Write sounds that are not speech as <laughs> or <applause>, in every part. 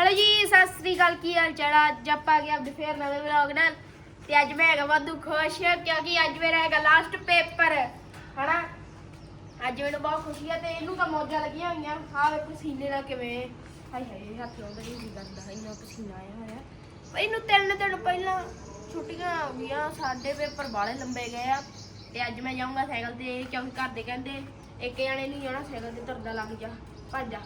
Hello ਜੀ, ਸਤਿ ਸ੍ਰੀ ਅਕਾਲ, ਕੀ ਹਾਲ ਚਾਲ ਆ? ਅੱਜ ਆਪਾਂ ਆ ਗਏ ਆਪਣੇ ਫੇਰ ਨਵੇਂ ਵਲੌਗ ਨਾਲ। ਤੇ ਅੱਜ ਮੈਂ ਹੈਗਾ ਵਾਧੂ ਖੁਸ਼, ਕਿਉਂਕਿ ਅੱਜ ਮੇਰਾ ਹੈਗਾ ਲਾਸਟ ਪੇਪਰ ਹਨਾ? ਅੱਜ ਮੈਨੂੰ ਬਹੁਤ ਖੁਸ਼ੀ ਆ ਤੇ ਇਹਨੂੰ ਤਾਂ ਮੌਜਾਂ ਲੱਗੀਆਂ ਹੋਈਆਂ। ਆ ਵੇ ਪਸੀਨੇ ਨਾਲ ਕਿਵੇਂ। ਹਾਏ ਹਾਏ ਹੱਥ ਲਾਉਂਦਾ ਨਹੀਂ ਸੀ ਕਰਦਾ ਇੰਨਾ ਪਸੀਨਾ ਆਇਆ ਹੋਇਆ। ਪਰ ਇਹਨੂੰ ਤਿੰਨ ਦਿਨ ਪਹਿਲਾਂ ਛੁੱਟੀਆਂ ਹੋ ਗਈਆਂ ਸਾਡੇ ਪੇਪਰ ਬਾਲੇ ਲੰਬੇ ਗਏ ਆ। ਤੇ ਅੱਜ ਮੈਂ ਜਾਊਂਗਾ ਸਾਈਕਲ ਤੇ, ਕਿਉਂਕਿ ਘਰ ਦੇ ਕਹਿੰਦੇ, ਇੱਕ ਜਣੇ ਨਹੀਂ ਜਾਣਾ, ਸਾਈਕਲ ਤੇ ਤੁਰਦਾ ਲੱਗ ਜਾ, ਭੱਜ ਜਾ।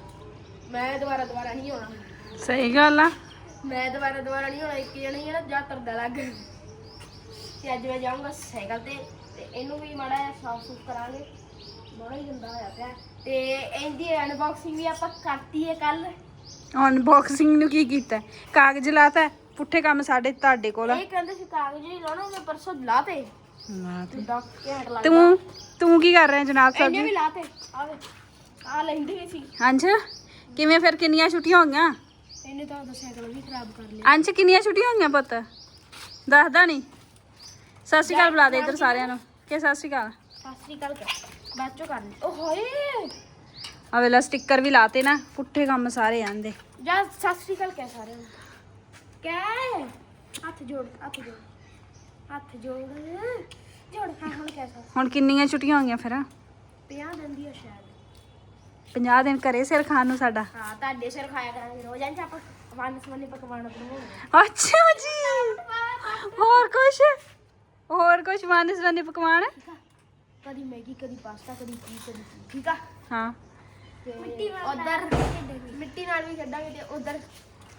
ਮੈਂ ਦੁਬਾਰਾ ਦੁਬਾਰਾ ਨਹੀਂ ਆਉਣਾ। ਸਹੀ ਗੱਲ ਆ। ਮੈਂ ਦੁਬਾਰਾ ਦੁਬਾਰਾ ਨਹੀਂ ਹੋਣਾ ਇੱਕ ਜਣਾ ਹੀ ਆ ਨਾ ਜਾਂ ਤੁਰਦਾ ਲੱਗ। ਤੇ ਅੱਜ ਮੈਂ ਜਾਊਂਗਾ ਸਾਈਕਲ ਤੇ ਤੇ ਇਹਨੂੰ ਵੀ ਮਾੜਾ ਜਿਹਾ ਸਾਫ਼ ਸੁਥ ਕਰਾਂਗੇ। ਬੜਾ ਹੀ ਗੰਦਾ ਹੋਇਆ ਪਿਆ। ਤੇ ਇਹਦੀ ਅਨਬਾਕਸਿੰਗ ਵੀ ਆਪਾਂ ਕਰਤੀ ਹੈ ਕੱਲ ਅਨਬਾਕਸਿੰਗ ਨੂੰ ਕੀ ਕੀਤਾ? ਕਾਗਜ਼ ਲਾਤਾ ਪੁੱਠੇ ਕੰਮ ਸਾਡੇ ਤੁਹਾਡੇ ਕੋਲ ਆ। ਇਹ ਕਹਿੰਦੇ ਸੀ ਕਾਗਜ਼ ਹੀ ਲਾਉਣਾ ਮੈਂ ਪਰਸੋਂ ਲਾਤੇ। ਤੇ। ਤੂੰ ਕੀ ਕਰ ਰਿਹਾ ਜਨਾਬ ਸਾਹਿਬ ਇਹਨੇ ਵੀ ਜੀ ਲਾਤੇ ਆਵੇ ਆ ਲੈਂਦੇ ਸੀ। ਅੰਸ਼ ਕਿਵੇਂ ਫਿਰ ਕਿੰਨੀਆਂ ਛੁੱਟੀਆਂ ਹੋ ਗਈਆਂ? ਇਹਨੇ ਤਾਂ ਉਹਦਾ ਸਾਈਕਲ ਵੀ ਖਰਾਬ ਕਰ ਲਿਆ। ਅੰਸ਼ ਕਿੰਨੀਆਂ ਛੁੱਟੀਆਂ ਹੋ ਗਈਆਂ ਪੁੱਤ ਦੱਸਦਾ ਨਹੀਂ ਸਤਿ ਸ਼੍ਰੀ ਅਕਾਲ ਬੁਲਾ ਦੇ ਇੱਧਰ ਸਾਰਿਆਂ ਨੂੰ। ਕਿ ਸਤਿ ਸ਼੍ਰੀ ਅਕਾਲ? ਸਤਿ ਸ੍ਰੀ ਅਕਾਲ ਕਰ ਬਾਅਦ ਚੋਂ ਓ ਹੋਏ! ਆ ਵੇਲਾ ਸਟicker ਵੀ ਲਾਤੇ ਨਾ ਪੁੱਠੇ ਕੰਮ ਸਾਰੇ ਆਂਦੇ। ਜਾ ਸਤਿ ਸ੍ਰੀ ਅਕਾਲ ਕਹਿ ਸਾਰਿਆਂ ਨੂੰ? ਕਹਿ ਹੱਥ ਜੋੜ ਹੱਥ ਜੋੜ। ਹੱਥ ਜੋੜ। ਜੋੜ ਹਾਂ ਹੁਣ ਕਹਿ ਸਕਦਾ ਹੁਣ ਕਿੰਨੀਆਂ ਛੁੱਟੀਆਂ ਹੋ ਗਈਆਂ ਫਿਰ? 50 ਦਿਨ ਦੀ ਆ ਸ਼ਾਇਦ। 50 ਦਿਨ ਘਰੇ ਸਿਰ ਖਾਣ ਨੂੰ ਸਾਡਾ। ਹਾਂ ਤੁਹਾਡੇ ਸਿਰ ਖਾਇਆ ਕਰਾਂਗੇ ਰੋਜ਼। ਆਂ ਆਪਾਂ ਵਨ ਸਵੰਨੇ ਪਕਵਾਨ ਬਣਾਉਂਦੇ ਅੱਛਾ ਜੀ। ਹੋਰ ਕੁਛ? ਹੋਰ ਕੁਛ ਵੰਨ ਸਵੰਨੇ ਪਕਵਾਨ? ਕਦੀ ਮੈਗੀ ਕਦੀ ਪਾਸਤਾ ਕਦੀ ਕੀ ਕਦੀ ਕੀ ਠੀਕ ਆ? ਹਾਂ। ਮਿੱਟੀ ਨਾਲ ਉਧਰ ਮਿੱਟੀ ਨਾਲ ਵੀ ਖੇਡਾਂਗੇ ਤੇ ਉਧਰ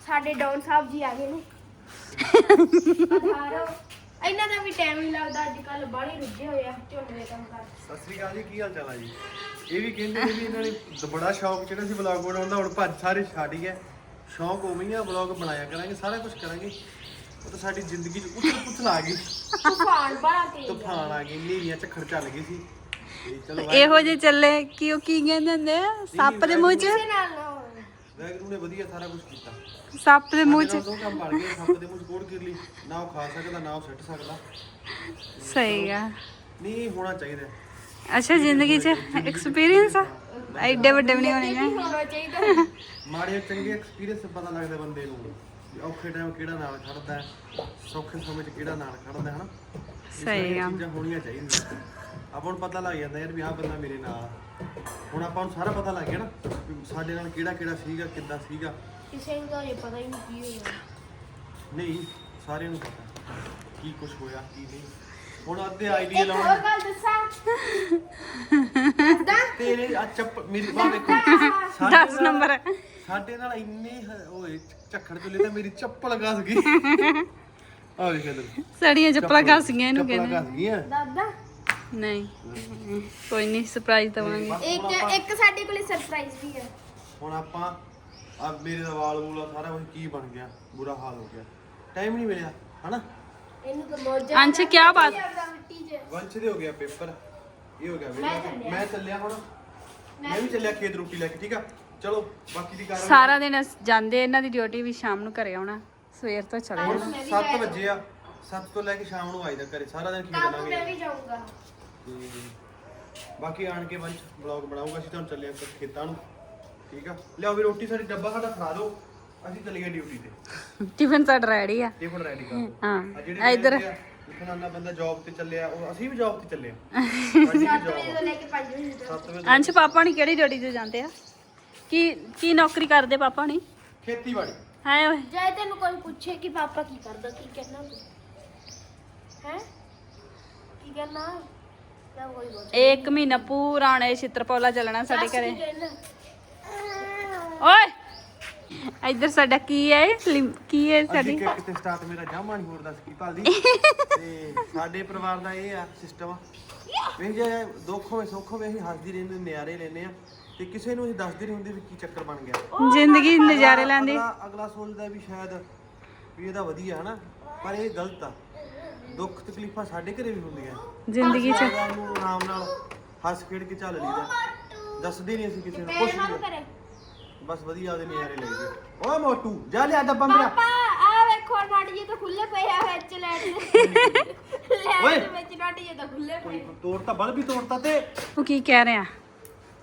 ਸਾਡੇ ਡਾਊਨ ਸਾਹਿਬ ਜੀ ਆ ਗਏ ਨੇ। <laughs> ਆਧਾਰੋ ਇਹਨਾਂ ਦਾ ਵੀ ਟਾਈਮ ਨਹੀਂ ਲੱਗਦਾ ਅੱਜ ਕੱਲ ਬਾਹਲੀ ਰੁੱਝੇ ਹੋਏ ਆ ਝੋਨੇ ਦੇ ਕੰਮ ਕਰ। ਸਤਿ ਸ੍ਰੀ ਅਕਾਲ ਜੀ ਕੀ ਹਾਲ ਚਾਲ ਆ ਜੀ? ਇਹ ਵੀ ਕਹਿੰਦੇ ਨੇ ਵੀ ਇਹਨਾਂ ਨੇ ਦ- ਬੜਾ ਸ਼ੌਕ ਜਿਹੜਾ ਸੀ ਵਲੌਗ ਬਣਾਉਣ ਦਾ ਹੁਣ ਭੱਜ ਸਾਰੇ ਛੱਡ ਹੀ ਗਏ। ਸ਼ੌਕ ਉਵੇਂ ਹੀ ਆ ਵਲੌਗ ਬਣਾਇਆ ਕਰਾਂਗੇ ਸਾਰਾ ਕੁਝ ਕਰਾਂਗੇ। ਉਹ ਤਾਂ ਸਾਡੀ ਜ਼ਿੰਦਗੀ 'ਚ ਉਥਲ ਪੁਥਲ ਆ ਗਈ। ਤੂਫਾਨ ਬੜਾ ਤੇਜ਼ ਆ। ਤੂਫਾਨ ਆ ਗਈ ਨੇਰੀਆਂ ਝੱਖੜ ਚੱਲ ਗਏ ਸੀ। ਤੇ ਚਲੋ ਇਹੋ ਜੇ ਚੱਲੇ ਕਿ ਉਹ ਕੀ ਕਹਿੰਦੇ ਹੁੰਦੇ ਆ? ਸੱਪ ਦੇ ਮੂੰਹ 'ਚ? ਕਿਸੇ ਨਾਲ ਨਾ। ਵੈਗਰੂ ਨੇ ਵਧੀਆ ਸਾਰਾ ਕੁਝ ਕੀਤਾ। ਸੱਪ ਦੇ ਮੂੰਹ 'ਚ ਸਾਡੇ ਨਾਲ ਦੋ ਕੰਮ ਬਣ ਗਏ ਸੱਪ ਦੇ ਮੂੰਹ 'ਚ ਕੋੜ ਗਿਰ ਲਈ ਨਾ ਉਹ ਖਾ ਸਕਦਾ ਨਾ ਉਹ ਸਿੱਟ ਸਕਦਾ। ਸਹੀ ਆ। ਨਹੀਂ ਹੋਣਾ ਚਾਹੀਦਾ। ਅੱਛਾ ਜ਼ਿੰਦਗੀ 'ਚ ਐਕਸਪੀਰੀਅੰਸ ਆ? ਐਡੇ ਵੱਡੇ ਵੀ ਨਹੀਂ ਹੋਣੇ ਨੇ ਮਾੜੇ ਚੰਗੇ ਐਕਸਪੀਰੀਅੰਸ ਪਤਾ ਲੱਗਦਾ ਬੰਦੇ ਨੂੰ। ਵੀ ਔਖੇ ਟਾਈਮ ਕਿਹੜਾ ਨਾਲ ਖੜਦਾ ਹੈ? ਸੌਖੇ ਸਮੇਂ 'ਚ ਕਿਹੜਾ ਨਾਲ ਖੜਦਾ ਹੈ ਹਨਾ ਇਹ ਸਹੀ ਸਾਰੀਆਂ ਆ। ਚੀਜ਼ਾਂ ਹੋਣੀਆਂ ਚਾਹੀਦੀਆਂ। ਆਪਾਂ ਨੂੰ ਪਤਾ ਲੱਗ ਜਾਂਦਾ ਯਾਰ ਵੀ ਆਹ ਬੰਦਾ ਮੇਰੇ ਨਾਲ ਆ। ਹੁਣ ਆਪਾਂ ਨੂੰ ਸਾਰਾ ਪਤਾ ਲੱਗ ਗਿਆ ਨਾ ਵੀ ਸਾਡੇ ਨਾਲ ਕਿਹੜਾ ਕਿਹੜਾ ਸੀਗਾ ਕਿੱਦਾਂ ਸੀਗਾ। ਕਿਸੇ ਨੂੰ ਤਾਂ ਇਹ ਪਤਾ ਹੀ ਨਹੀਂ ਕੀ ਹੋਇਆ। ਨਹੀਂ ਸਾਰਿਆਂ ਨੂੰ ਪਤਾ। ਕੀ ਕੁਝ ਹੋਇਆ ਕੀ ਨਹੀਂ। ਹੁਣ ਅੱਧੇ ਆਈਡੀਆ ਇੱਕ ਹੋਰ ਲਾਉਣ ਗੱਲ ਦੱਸਾਂ? <laughs> ਦੱਸਦਾ ਤੇਰੇ ਆ ਚੱਪ ਮੇਰੀ ਬਾਹ ਦੇਖੋ। ਸਾਡੇ 10 ਨਾਲ- ਨੰਬਰ ਸਾਡੇ ਨਾਲ ਇੰਨੇ ਹ- ਓਏ ਝੱਖੜ ਚੁੱਲੇ ਤਾਂ ਮੇਰੀ ਚੱਪਲ ਘਸ ਗਈ। <laughs> ਆ ਵੇਖ ਇਧਰ ਸੜੀਆਂ ਚੱਪਲਾਂ ਘਸ ਗਈਆਂ ਇਹਨੂੰ ਚੱਪਲਾਂ ਕਹਿੰਦੇ। ਘਸ ਗਈਆਂ। ਦਾਦਾ। ਨਹੀਂ। ਕੋਈ ਨਹੀਂ ਸਰਪ੍ਰਾਈਜ਼ ਦਵਾਂਗੇ। ਇੱਕ ਇੱਕ ਸਾਡੇ ਕੋਲੇ ਸਰਪ੍ਰਾਈਜ਼ ਵੀ ਹੈ। ਹੁਣ ਆਪਾਂ ਆ ਮੇਰੇ ਦਾ ਵਾਲ ਵੂਲਾ ਸਾਰਾ ਕੁਝ ਕੀ ਬਣ ਗਿਆ? ਬੁਰਾ ਹਾਲ ਹੋ ਗਿਆ। ਟਾਈਮ ਨਹੀਂ ਮਿਲਿਆ ਹਨਾ? ਇਹਨੂੰ ਤਾਂ ਮੌਜਾਂ ਅੰਸ਼ ਕਿਆ ਬਾਤ। ਮਿੱਟੀ 'ਚ। ਵੰਸ਼ ਦੇ ਹੋ ਗਿਆ ਪੇਪਰ ਇਹ ਹੋ ਗਿਆ ਮੈਂ। ਚੱਲਿਆ। ਮੈਂ ਚੱਲਿਆ ਹੁਣ। ਮੈਂ ਵੀ ਚੱਲਿਆ ਖੇਤ ਰੋਟੀ ਲੈ ਕੇ ਠੀਕ ਆ? ਚਲੋ ਬਾਕੀ ਦੀ ਕਾਰਵਾਈ ਸਾਰਾ ਦਿਨ ਅਸ- ਜਾਂਦੇ ਇਹਨਾਂ ਦੀ ਡਿਊਟੀ ਵੀ ਸ਼ਾਮ ਨੂੰ ਘਰੇ ਆਉਣਾ। ਸਵੇਰ ਤੋਂ ਚਲੇ ਹੁਣ ਜਾਣਾ। ਮੈਂ ਵੀ 7 ਜਾਇਆ ਵਜੇ ਆ। 7 ਤੋਂ ਲੈ ਕੇ ਸ਼ਾਮ ਨੂੰ ਆਈਦਾ ਘਰੇ। ਸਾਰਾ ਦਿਨ ਖੇਤ ਕੰਮ ਮੈਂ ਲਾਂਗੇ। ਵੀ ਜਾਊਂਗਾ। ਤੇ ਬਾਕੀ ਆਣ ਕੇ ਵੰਸ਼ ਬਲੌਗ ਬਣਾਊਗਾ। ਅਸੀਂ ਤੁਹਾਨੂੰ ਚੱਲੇ ਆਂ ਖੇਤਾਂ ਨੂੰ। ਠੀਕ ਆ? ਲਿਆਓ ਵੀ ਰੋਟੀ ਸਾਡੀ ਡੱਬਾ ਸਾਡਾ ਖਾ ਦਿਓ ਅਸੀਂ ਚੱਲੇ ਗਏ ਡਿਊਟੀ ਤੇ। ਟਿਫਨ ਸਾਡਾ ਰੈਡੀ ਆ। ਟਿਫਨ ਰੈਡੀ ਕਰ ਦਿਓ ਹਾਂ ਆ ਜਿਹੜੇ ਇੱਧਰ। ਫਲਾਨਾ ਬੰਦਾ ਜੌਬ ਤੇ ਚੱਲਿਆ ਉਹ ਅਸੀਂ ਵੀ ਜੌਬ ਤੇ ਚੱਲੇ ਆ। <laughs> 7 ਵਜੇ ਤੋਂ ਲੈ ਕੇ 5 ਵਜੇ ਤੱਕ। 7 ਵਜੇ ਅੰਸ਼ ਪਾਪਾ ਨਹੀਂ ਕਿਹੜੀ ਡਿਊਟੀ ਤੇ ਜਾਂਦੇ ਆ? ਕੀ ਕੀ ਨੌਕਰੀ ਕਰਦੇ ਪਾਪਾ ਨਹੀਂ ਖੇਤੀਬਾੜੀ। ਹਾਏ ਓਏ। ਜੇ ਤੈਨੂੰ ਕੋਈ ਪੁੱਛੇ ਕਿ ਪਾਪਾ ਕੀ ਕਰਦਾ ਕੀ ਕਹਿਣਾ ਤੂੰ? ਹੈ? ਕੀ ਕਹਿਣਾ ਤਾਂ ਕੋਈ ਬੋਲ ਇੱਕ ਮਹੀਨਾ ਪੂਰਾ ਆਣੇ ਛਿੱਤਰਪੌਲਾ ਚੱਲਣਾ ਸਾਡੇ ਘਰੇ। ਓਏ! ਇੱਧਰ ਸਾਡਾ ਕੀ ਹੈ? ਲਿਮ- ਕੀ ਹੈ ਸਾਡੀ? ਕਿ- ਕਿਤੇ ਸਟਾਰਟ ਮੇਰਾ ਜਾਮਾ ਨਹੀਂ ਹੋਰ ਦੱਸ ਕੀ ਭਾਲਦੀ? <laughs> ਤੇ ਸਾਡੇ ਪਰਿਵਾਰ ਦਾ ਇਹ ਆ ਸਿਸਟਮ ਵੀ ਜੇ ਦੁੱਖ ਹੋਵੇ ਸੁੱਖ ਹੋਵੇ ਅਸੀਂ ਹੱਸਦੀ ਰਹਿੰਦੇ ਨਿਆਰੇ ਲੈਨੇ ਆ। ਤੇ ਕਿਸੇ ਨੂੰ ਅਸੀਂ ਦੱਸਦੇ ਨਹੀਂ ਹੁੰਦੇ ਵੀ ਕੀ ਚੱਕਰ ਬਣ ਗਿਆ। ਜ਼ਿੰਦਗੀ ਨਜ਼ਾਰੇ ਲੈਂਦੇ ਅਗਲਾ ਅਗਲਾ ਸੋਚਦਾ ਵੀ ਸ਼ਾਇਦ ਵੀ ਇਹਦਾ ਵਧੀਆ ਹਨਾ ਪਰ ਇਹ ਗਲਤ ਆ। ਦੁੱਖ ਤਕਲੀਫਾਂ ਸਾਡੇ ਘਰੇ ਵੀ ਹੁੰਦੀਆਂ। ਜ਼ਿੰਦਗੀ 'ਚ। ਨੂੰ ਆਰਾਮ ਨਾਲ ਹੱਸ ਖੇਡ ਕੇ ਚੱਲ ਲਈਦਾ। ਦੱਸਦੇ ਨਹੀਂ ਅਸੀਂ ਕਿਸੇ ਨੂੰ ਕੁਛ ਨਹੀਂ। ਕਰੇ ਬਸ ਵਧੀਆ ਉਹਦੇ ਨਿਆਰੇ ਲਈਦੇ ਓਏ ਮੋਟੂ ਜਾ ਲਿਆ ਡੱਬਾ ਮੇਰਾ ਪਾਪਾ ਆ ਵੇਖੋ ਨਟ ਜੇ ਤਾਂ ਖੁੱਲੇ ਪਏ ਆ ਵਿੱਚ ਲੈਟ ਓਏ। ਲੈਟ ਵਿੱਚ ਨਟ ਜੇ ਤਾਂ ਖੁੱਲੇ ਪਏ। ਤੋੜਤਾ ਬਲ ਵੀ ਤੋੜਤਾ ਤੇ। ਉਹ ਕੀ ਕਹਿ ਰਿਹਾ?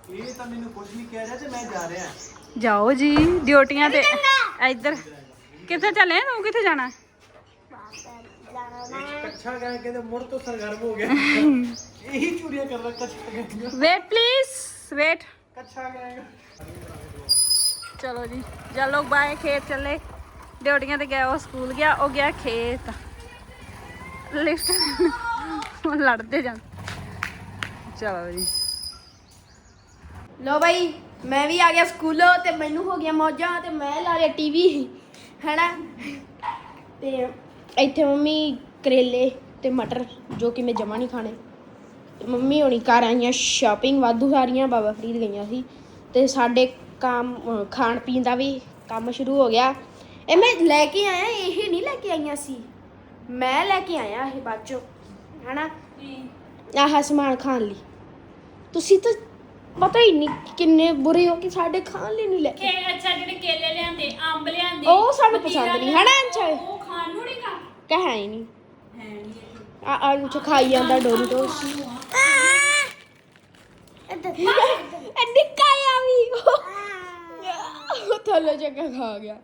ਇਹ ਤਾਂ ਮੈਨੂੰ ਕੁਝ ਨਹੀਂ ਕਹਿ ਰਿਹਾ ਤੇ ਮੈਂ ਜਾ ਰਿਹਾ। ਜਾਓ ਜੀ ਡਿਊਟੀਆਂ ਤੇ। ਇੱਧਰ। ਕਿੱਥੇ ਚੱਲੇ? ਤੂੰ ਕਿੱਥੇ ਜਾਣਾ? ਕੱਛਾ ਗਏ ਕਹਿੰਦੇ ਮੁੜ ਤੋਂ ਸਰਗਰਮ ਹੋ ਗਿਆ। <laughs> ਇਹੀ ਚੂੜੀਆਂ ਕਰ ਰਿਹਾ ਕੱਛਾ ਗਏ ਵੇਟ ਪਲੀਜ਼ ਵੇਟ ਕੱਛਾ ਗਏ ਚਲੋ ਜੀ। ਜਾ ਲੋਕ ਬਾਏ, ਖੇਤ ਚੱਲੇ। ਡਿਊਟੀਆਂ ਤੇ ਗਿਆ, ਉਹ ਸਕੂਲ ਗਿਆ, ਉਹ ਗਿਆ ਖੇਤ। ਲਿਫਟ ਉਹ ਲੜਦੇ ਜਾਂ ਚਲੋ ਜੀ। ਲੋ ਬਾਈ, ਮੈਂ ਵੀ ਆ ਗਿਆ ਸਕੂਲੋਂ ਤੇ ਮੈਨੂੰ ਹੋ ਗਿਆ ਮੌਜਾਂ ਤੇ ਮੈਂ ਲਾ ਲਿਆ ਟੀਵੀ, ਹੈਨਾ? ਤੇ ਇੱਥੇ ਮੰਮੀ ਕਰੇਲੇ ਤੇ ਮਟਰ, ਜੋ ਕਿ ਮੈਂ ਜਮਾ ਨਹੀਂ ਖਾਣੇ। ਮੰਮੀ ਹੋਣੀ ਘਰ ਆਈਆਂ ਸ਼ਾਪਿੰਗ ਵਾਧੂ ਸਾਰੀਆਂ, ਬਾਬਾ ਫਰੀਦ ਗਈਆਂ ਸੀ। ਤੇ ਸਾਡੇ ਕੰਮ ਖਾਣ ਪੀਣ ਦਾ ਵੀ ਕੰਮ ਸ਼ੁਰੂ ਹੋ ਗਿਆ। ਇਹ ਮੈਂ ਲੈ ਕੇ ਆਇਆ ਇਹ ਨਹੀਂ ਲੈ ਕੇ ਆਈਆਂ ਸੀ। ਮੈਂ ਲੈ ਕੇ ਆਇਆ ਇਹ ਬਾਅਦ ਚੋਂ ਹੈਨਾ? ਆਹ ਸਮਾਨ ਖਾਣ ਲਈ। ਤੁਸੀਂ ਤਾਂ ਪਤਾ ਹੀ ਨਹੀਂ ਕਿੰਨੇ ਬੁਰੇ ਹੋ ਕਿ ਸਾਡੇ ਖਾਣ ਲਈ ਨਹੀਂ ਲੈ ਕੇ ਅੱਛਾ ਜਿਹੜੇ ਕੇਲੇ ਲਿਆਂਦੇ ਅੰਬ ਲਿਆਂਦੇ ਉਹ ਸਾਨੂੰ ਪਸੰਦ ਨਹੀਂ ਹਨਾ ਅੰਚਾ ਉਹ ਖਾਣ ਨੂੰ ਨਹੀਂ ਕਾ ਕਹ ਹੀ ਨਹੀਂ ਹੈ ਨਹੀਂ ਆ ਆ ਨੂੰ ਖਾਈ ਜਾਂਦਾ ਡੋਰੀਟੋਸ ਉਹ ਥੱਲੇ ਜਗ੍ਹਾ ਖਾ ਗਿਆ।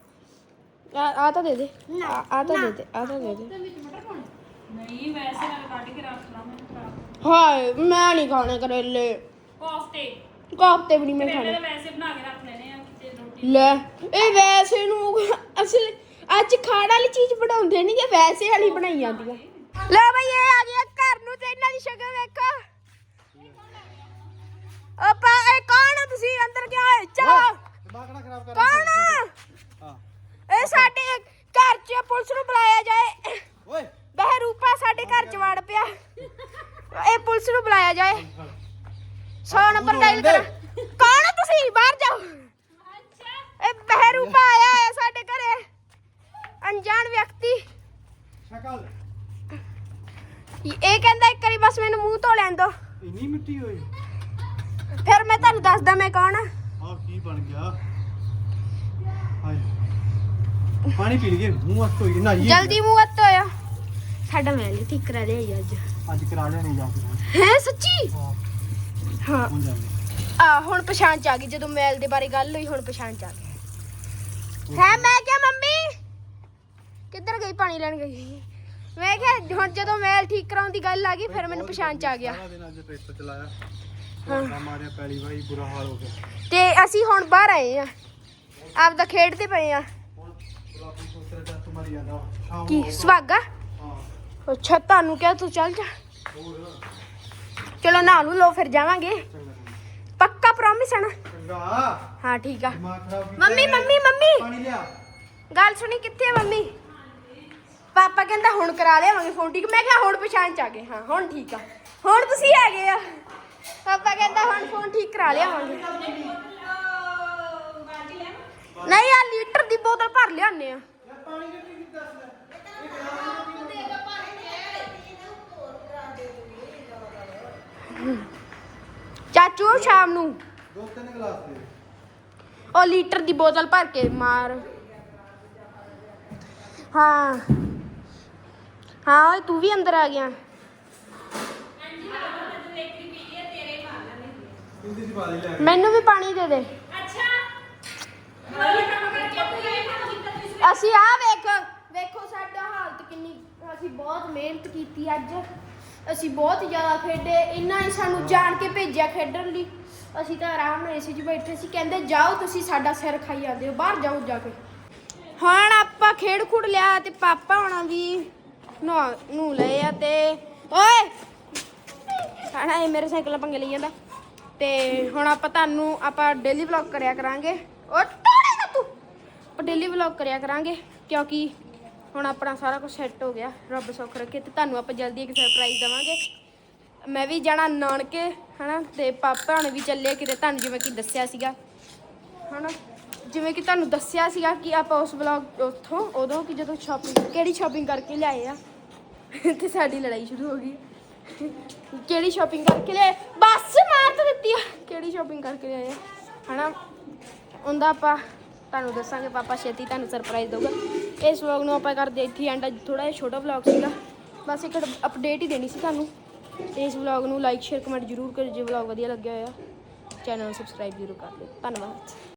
ਆ ਆ ਤਾਂ ਦੇ ਦੇ। ਆ ਆ ਤਾਂ ਦੇ ਦੇ ਆ ਤਾਂ ਦੇ ਦੇ। ਨਹੀਂ ਵੈਸੇ ਮੈਂ ਕੱਢ ਕੇ ਰੱਖ ਲਾਂ ਮੈਂ ਹਾਏ ਮੈਂ ਨਹੀਂ ਖਾਣੇ ਕਰੇਲੇ। ਕੋਫਤੇ। ਕੋਫਤੇ ਵੀ ਨਹੀਂ ਮੈਂ ਖਾਣੇ ਤਾਂ ਵੈਸੇ ਬਣਾ ਕੇ ਰੱਖ ਲੈਣੇ ਆ ਕਿਤੇ ਰੋਟੀ ਲੈ ਇਹ ਵੈਸੇ ਨੂੰ ਅਸਲ ਅੱਜ ਖਾਣ ਵਾਲੀ ਚੀਜ਼ ਬਣਾਉਂਦੇ ਨਹੀਂ ਕਿ ਵੈਸੇ ਵਾਲੀ ਬਣਾਈ ਜਾਂਦੀ ਆ। ਲੈ ਬਈ ਇਹ ਆ ਗਿਆ ਘਰ ਨੂੰ ਤੇ ਇਹਨਾਂ ਦੀ ਸ਼ਕਲ ਵੇਖੋ। ਆਪਾ ਇਹ ਕੌਣ ਆ ਤੁਸੀਂ? ਅੰਦਰ ਕਿਉਂ ਆਏ? ਚਾ ਦਿਮਾਗ ਨਾ ਖਰਾਬ ਕਰ। ਕੌਣ ਆ? ਹਾਂ। ਇਹ ਸਾਡੇ ਘਰ 'ਚ ਪੁਲਿਸ ਨੂੰ ਬੁਲਾਇਆ ਜਾਏ। ਓਏ। ਬਹਿਰੂਪਾ ਸਾਡੇ ਘਰ 'ਚ ਵੜ ਪਿਆ। ਇਹ ਪੁਲਿਸ ਨੂੰ ਬੁਲਾਇਆ ਜਾਏ। 100 ਨੰਬਰ ਡਾਇਲ ਕਰ। ਕੌਣ ਆ ਤੁਸੀਂ? ਬਾਹਰ ਜਾਓ। ਇਹ ਬਹਿਰੂਪਾ ਆਇਆ ਹੈ ਸਾਡੇ ਘਰੇ। ਅਣਜਾਣ ਵਿਅਕਤੀ। ਸ਼ਕਲ। ਇਹ ਕਹਿੰਦਾ ਇੱਕ ਵਾਰੀ ਬਸ ਮੈਨੂੰ ਮੂੰਹ ਧੋ ਲੈਣ ਦੋ। ਇੰਨੀ ਮਿੱਟੀ ਹੋਈ। ਫਿਰ ਮੈਂ ਤੁਹਾਨੂੰ ਦੱਸਦਾ ਮੈਂ ਕੌਣ ਆ। ਆ ਕੀ ਬਣ ਗਿਆ? ਹਾਏ। ਪਾਣੀ ਪੀ ਲਈਏ ਮੂੰਹ ਹੱਥ ਧੋਈਏ। ਨਹਾਈਏ। ਜਲਦੀ ਮੂੰਹ ਹੱਥ ਧੋਇਓ। ਸਾਡਾ ਮੈਂ ਲਈ ਠੀਕ ਕਰਾ ਲਿਆ ਅੱਜ। ਅੱਜ ਕਰਾ ਲੈਣੇ ਜਾ ਕੇ। ਹੈ ਸੱਚੀ? ਹਾਂ। ਹਾਂ ਹੁਣ ਜਾਂਦੇ ਆ ਹੁਣ ਪਛਾਣ ਚ ਆ ਗਈ। ਜਦੋਂ ਮੈਲ ਦੇ ਬਾਰੇ ਗੱਲ ਹੋਈ ਹੁਣ ਪਛਾਣ ਚ ਆ ਗਈ। ਹੈ ਮੈਂ ਕਿਹਾ ਮੰਮੀ ਕਿੱਧਰ ਗਈ ਪਾਣੀ ਲੈਣ ਗਈ ਮੈਂ ਕਿਹਾ ਹੁਣ ਜਦੋਂ ਮੈਲ ਠੀਕ ਕਰਾਉਣ ਦੀ ਗੱਲ ਆ ਗਈ ਫਿਰ ਮੈਨੂੰ ਪਛਾਣ ਚ ਆ ਗਿਆ। ਸਾਰਾ ਦਿਨ ਅੱਜ ਟਰੈਕਟਰ ਚਲਾਇਆ। ਹਾਂ ਮਾਰਿਆ ਪੈਲੀ ਵਾਈ ਬੁਰਾ ਹਾਲ ਹੋ ਗਿਆ। ਤੇ ਅਸੀਂ ਹੁਣ ਬਾਹਰ ਆਏ ਆ। ਆਪਦਾ ਖੇਡਦੇ ਪਏ ਆ। ਹੁਣ ਗੁਲਾਬੀ ਸੋਚਿਆ ਤਾਂ ਤੁਮਾਰੀ ਜਾਂਦਾ ਵਾ। ਸ਼ਾਮ ਕੀ ਨੂੰ ਸੁਹਾਗਾ ਅੱਛਾ ਤੁਹਾਨੂੰ ਕਿਹਾ ਤੂੰ ਚੱਲ ਜਾ। ਚਲੋ ਨਹਾ ਨੂੰ ਲੋ ਫਿਰ ਜਾਵਾਂਗੇ। ਪੱਕਾ ਪ੍ਰੋਮਿਸ ਹੈ ਨਾ? ਚੰਗਾ। ਹਾਂ ਠੀਕ ਆ। ਦਿਮਾਗ ਖਰਾਬ ਕੀਤਾ ਮੰਮੀ। Mummy mummy! ਪਾਣੀ ਲਿਆ। ਗੱਲ ਸੁਣੀ ਕਿੱਥੇ ਆ ਮੰਮੀ? ਪਾਪਾ ਕਹਿੰਦਾ ਹੁਣ ਕਰਾ ਲਿਆਵਾਂਗੇ ਫੋਨ ਠੀਕ ਮੈਂ ਕਿਹਾ ਹੁਣ ਪਛਾਣ ਚ ਆ ਗਏ। ਹਾਂ ਹੁਣ ਠੀਕ ਆ। ਹੁਣ ਤੁਸੀਂ ਹੈਗੇ ਆ। ਪਾਪਾ ਕਹਿੰਦਾ ਹੁਣ ਫੋਨ ਠੀਕ ਕਰਾ ਲਿਆਵਾਂਗੇ ਨਹੀਂ ਆ ਲੀਟਰ ਦੀ ਬੋਤਲ ਭਰ ਲਿਆਨੇ ਆ। ਚਾਚੂ, ਸ਼ਾਮ ਨੂੰ। ਦੋ ਤਿੰਨ ਗਲਾਸ ਦੇ ਉਹ ਲੀਟਰ ਦੀ ਬੋਤਲ ਭਰ ਕੇ ਮਾਰ। ਹਾਂ। ਹਾਂ, ਓਏ, ਤੂੰ ਵੀ ਅੰਦਰ ਆ ਗਿਆ। ਦੀ ਲੈ ਮੈਨੂੰ ਵੀ ਪਾਣੀ ਦੇ ਦੇ। ਅਸੀਂ ਆ ਵੇਖ ਵੇਖੋ ਸਾਡਾ ਹਾਲਤ ਕਿੰਨੀ ਅਸੀਂ ਬਹੁਤ ਮਿਹਨਤ ਕੀਤੀ ਅੱਜ। ਅਸੀਂ ਬਹੁਤ ਜ਼ਿਆਦਾ ਖੇਡੇ ਇਹਨਾਂ ਨੇ ਸਾਨੂੰ ਜਾਣ ਕੇ ਭੇਜਿਆ ਖੇਡਣ ਲਈ। ਅਸੀਂ ਤਾਂ ਆਰਾਮ ਨਾਲ ਏਸੀ 'ਚ ਬੈਠੇ ਸੀ ਕਹਿੰਦੇ ਜਾਓ ਤੁਸੀਂ ਸਾਡਾ ਸਿਰ ਖਾਈ ਜਾਂਦੇ ਹੋ ਬਾਹਰ ਜਾਓ ਜਾ ਕੇ। ਹੁਣ ਆਪਾਂ ਖੇਡ ਖੁੜ ਲਿਆ ਤੇ ਪਾਪਾ ਹੋਣਾ ਵੀ ਨਹਾ ਨੂੰ ਲਏ ਆ ਤੇ ਓਏ! ਸਾਡਾ ਇਹ ਮੇਰੇ ਸਾਈਕਲ ਪੰਗੇ ਲਈ ਜਾਂਦਾ। ਤੇ ਹੁਣ ਆਪਾਂ ਤੁਹਾਨੂੰ ਆਪਾਂ ਡੇਲੀ ਵਲੌਗ ਕਰਿਆ ਕਰਾਂਗੇ। ਓ ਟੋੜੇਗਾ ਤੂੰ? ਆਪਾਂ ਡੇਲੀ ਵਲੌਗ ਕਰਿਆ ਕਰਾਂਗੇ, ਕਿਉਂਕਿ ਹੁਣ ਆਪਣਾ ਸਾਰਾ ਕੁਝ ਸੈੱਟ ਹੋ ਗਿਆ, ਰੱਬ ਸੁੱਖ ਰੱਖੇ ਤੇ ਤੁਹਾਨੂੰ ਆਪਾਂ ਜਲਦੀ ਇੱਕ ਸਰਪ੍ਰਾਈਜ਼ ਦੇਵਾਂਗੇ। ਮੈਂ ਵੀ ਜਾਣਾ ਨਾਨਕੇ, ਹਨਾ, ਤੇ ਪਾਪਾ ਹੁਣ ਵੀ ਚੱਲੇ ਕਿਤੇ, ਤੁਹਾਨੂੰ ਜਿਵੇਂ ਕਿ ਦੱਸਿਆ ਸੀਗਾ। ਹਨਾ, ਜਿਵੇਂ ਕਿ ਤੁਹਾਨੂੰ ਦੱਸਿਆ ਸੀਗਾ ਕਿ ਆਪਾਂ ਉਸ ਵਲੌਗ ਉੱਥੋਂ, ਉਦੋਂ ਕਿ ਜਦੋਂ ਸ਼ਾਪਿੰਗ ਕਿਹੜੀ ਸ਼ਾਪਿੰਗ ਕਰਕੇ ਲਿਆਏ ਆ? ਤੇ ਸਾਡੀ ਲੜਾਈ ਸ਼ੁਰੂ ਹੋ ਗਈ। ਕਿਹੜੀ ਸ਼ਾਪਿੰਗ ਕਰਕੇ ਲਿਆਏ? ਬਸ ਮਾਰ ਤਾਂ ਦਿੱਤੀ ਸ਼ਾਪਿੰਗ ਕਰਕੇ ਲਿਆਏ ਆ। ਹਨਾ? ਉਹਦਾ ਆਪਾਂ ਤੁਹਾਨੂੰ ਦੱਸਾਂਗੇ, ਪਾਪਾ ਛੇਤੀ ਤੁਹਾਨੂੰ ਸਰਪ੍ਰਾਈਜ਼ ਦਊਗਾ। ਇਸ ਵਲੌਗ ਨੂੰ ਆਪਾਂ ਕਰਦੇ ਇੱਥੇ ਐਂਡ ਥੋੜਾ ਜਿਹਾ ਛੋਟਾ ਵਲੌਗ ਸੀਗਾ। ਬਸ ਇੱਕ ਅਪਡੇਟ ਹੀ ਦੇਣੀ ਸੀ ਤੁਹਾਨੂੰ। ਤੇ ਇਸ ਵਲੌਗ ਨੂੰ ਲਾਈਕ ਸ਼ੇਅਰ ਕਮੈਂਟ ਜ਼ਰੂਰ ਕਰਿਓ ਜੇ ਵਲੌਗ ਵਧੀਆ ਲੱਗਿਆ ਹੋਇਆ। ਚੈਨਲ ਨੂੰ ਸਬਸਕ੍ਰਾਈਬ ਜ਼ਰੂਰ ਕਰ ਦਿਓ। ਧੰਨਵਾਦ।